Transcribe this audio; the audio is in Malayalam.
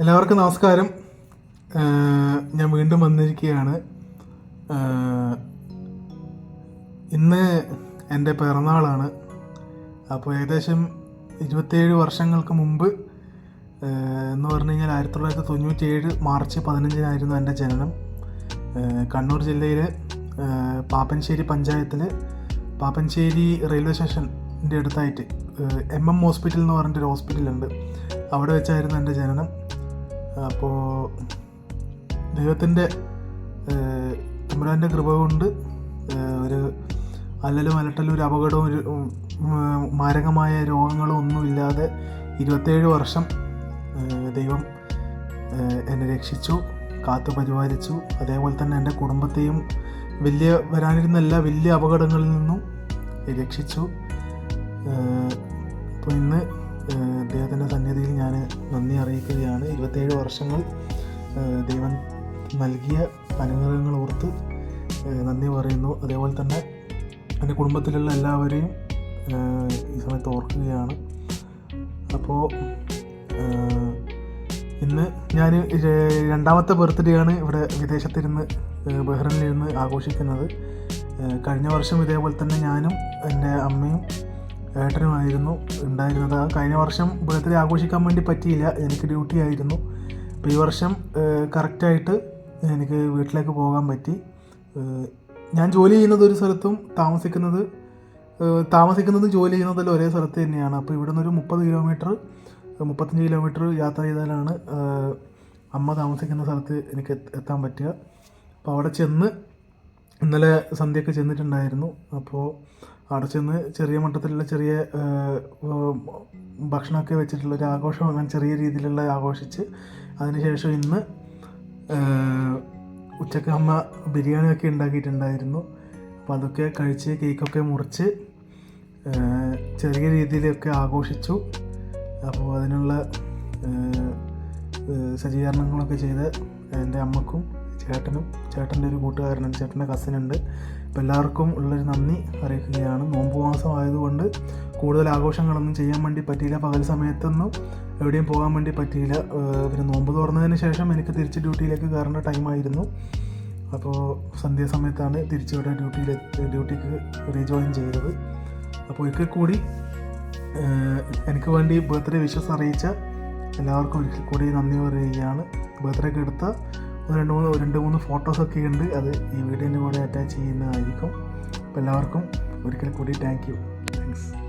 എല്ലാവർക്കും നമസ്കാരം. ഞാൻ വീണ്ടും വന്നിരിക്കുകയാണ്. ഇന്ന് എന്റെ പിറന്നാളാണ്. അപ്പോൾ ഏകദേശം ഇരുപത്തേഴ് വർഷങ്ങൾക്ക് മുമ്പ് എന്ന് പറഞ്ഞു കഴിഞ്ഞാൽ ആയിരത്തി തൊള്ളായിരത്തി തൊണ്ണൂറ്റി ഏഴ് മാർച്ച് പതിനഞ്ചിനായിരുന്നു എന്റെ ജനനം. കണ്ണൂർ ജില്ലയിലെ പാപ്പൻശ്ശേരി പഞ്ചായത്തിൽ പാപ്പൻശ്ശേരി റെയിൽവേ സ്റ്റേഷന്റെ അടുത്തായിട്ട് എം എം ഹോസ്പിറ്റൽ എന്ന് പറഞ്ഞിട്ടൊരു ഹോസ്പിറ്റലുണ്ട്. അവിടെ വെച്ചായിരുന്നു എന്റെ ജനനം. അപ്പോൾ ദൈവത്തിന്റെ തമ്പുരാന്റെ കൃപ കൊണ്ട് ഒരു അല്ലലും അലട്ടലും ഒരു അപകടവും ഒരു മാരകമായ രോഗങ്ങളും ഒന്നുമില്ലാതെ ഇരുപത്തേഴ് വർഷം ദൈവം എന്നെ രക്ഷിച്ചു കാത്തു പരിപാലിച്ചു. അതേപോലെ തന്നെ എന്റെ കുടുംബത്തെയും വലിയ വരാനിരുന്ന എല്ലാ വലിയ അപകടങ്ങളിൽ നിന്നും രക്ഷിച്ചു. അപ്പോൾ ഇന്ന് ദൈവത്തിന്റെ സന്നിധിയിൽ ഞാൻ നന്ദി അറിയിക്കുകയാണ്. ഇരുപത്തേഴ് വർഷങ്ങൾ ദൈവം നൽകിയ അനുഗ്രഹങ്ങൾ ഓർത്ത് നന്ദി പറയുന്നു. അതേപോലെ തന്നെ എന്റെ കുടുംബത്തിലുള്ള എല്ലാവരെയും ഈ സമയത്ത് ഓർക്കുകയാണ്. അപ്പോൾ ഇന്ന് ഞാൻ രണ്ടാമത്തെ ബർത്ത്ഡേ ആണ് ഇവിടെ വിദേശത്തിരുന്ന് ബഹ്റിനിലിരുന്ന് ആഘോഷിക്കുന്നത്. കഴിഞ്ഞ വർഷം ഇതേപോലെ തന്നെ ഞാനും എന്റെ അമ്മയും ഏട്ടനുമായിരുന്നു ഉണ്ടായിരുന്നത്. ആ കഴിഞ്ഞ വർഷം ബർത്ത്ഡേ ആഘോഷിക്കാൻ വേണ്ടി പറ്റിയില്ല. എനിക്ക് ഡ്യൂട്ടി ആയിരുന്നു. അപ്പോൾ ഈ വർഷം കറക്റ്റായിട്ട് എനിക്ക് വീട്ടിലേക്ക് പോകാൻ പറ്റി. ഞാൻ ജോലി ചെയ്യുന്നത് ഒരു സ്ഥലത്തും താമസിക്കുന്നത് താമസിക്കുന്നതും ജോലി ചെയ്യുന്നതെല്ലാം ഒരേ സ്ഥലത്ത് തന്നെയാണ്. അപ്പോൾ ഇവിടെ നിന്നൊരു മുപ്പത് കിലോമീറ്റർ മുപ്പത്തഞ്ച് കിലോമീറ്റർ യാത്ര ചെയ്താലാണ് അമ്മ താമസിക്കുന്ന സ്ഥലത്ത് എനിക്ക് എത്താൻ പറ്റുക. അപ്പോൾ അവിടെ ചെന്ന് ഇന്നലെ സന്ധ്യയൊക്കെ ചെന്നിട്ടുണ്ടായിരുന്നു. അപ്പോൾ അവിടെ ചെന്ന് ചെറിയ മട്ടത്തിലുള്ള ചെറിയ ഭക്ഷണമൊക്കെ വെച്ചിട്ടുള്ള ഒരു ആഘോഷം അങ്ങനെ ചെറിയ രീതിയിലുള്ള ആഘോഷിച്ച് അതിനുശേഷം ഇന്ന് ഉച്ചയ്ക്ക് അമ്മ ബിരിയാണിയൊക്കെ ഉണ്ടാക്കിയിട്ടുണ്ടായിരുന്നു. അപ്പോൾ അതൊക്കെ കഴിച്ച് കേക്കൊക്കെ മുറിച്ച് ചെറിയ രീതിയിലൊക്കെ ആഘോഷിച്ചു. അപ്പോൾ അതിനുള്ള സജ്ജീകരണങ്ങളൊക്കെ ചെയ്ത് എന്റെ അമ്മക്കും ചേട്ടനും ചേട്ടന്റെ ഒരു കൂട്ടുകാരനും ചേട്ടന്റെ കസിനുണ്ട് അപ്പോൾ എല്ലാവർക്കും ഉള്ളൊരു നന്ദി അറിയിക്കുകയാണ്. നോമ്പ് മാസം ആയതുകൊണ്ട് കൂടുതൽ ആഘോഷങ്ങളൊന്നും ചെയ്യാൻ വേണ്ടി പറ്റിയില്ല. പകൽ സമയത്തൊന്നും എവിടെയും പോകാൻ വേണ്ടി പറ്റിയില്ല. പിന്നെ നോമ്പ് തുറന്നതിന് ശേഷം എനിക്ക് തിരിച്ച് ഡ്യൂട്ടിയിലേക്ക് കയറേണ്ട ടൈമായിരുന്നു അപ്പോൾ സന്ധ്യാസമയത്താണ് തിരിച്ചിവിടെ ഡ്യൂട്ടിയിൽ ഡ്യൂട്ടിക്ക് റീജോയിൻ ചെയ്തത്. അപ്പോൾ ഒരിക്കൽ കൂടി എനിക്ക് വേണ്ടി ബർത്ത്ഡേ വിഷസ് അറിയിച്ച എല്ലാവർക്കും ഒരിക്കൽ കൂടി നന്ദി പറയുകയാണ്. ബർത്ത്ഡേക്ക് എടുത്ത രണ്ട് മൂന്ന് രണ്ട് മൂന്ന് ഫോട്ടോസൊക്കെ ഉണ്ട്. അത് ഈ വീഡിയോന്റെ കൂടെ അറ്റാച്ച് ചെയ്യുന്നതായിരിക്കും. അപ്പോൾ എല്ലാവർക്കും ഒരിക്കൽ കൂടി താങ്ക് യു താങ്ക്സ്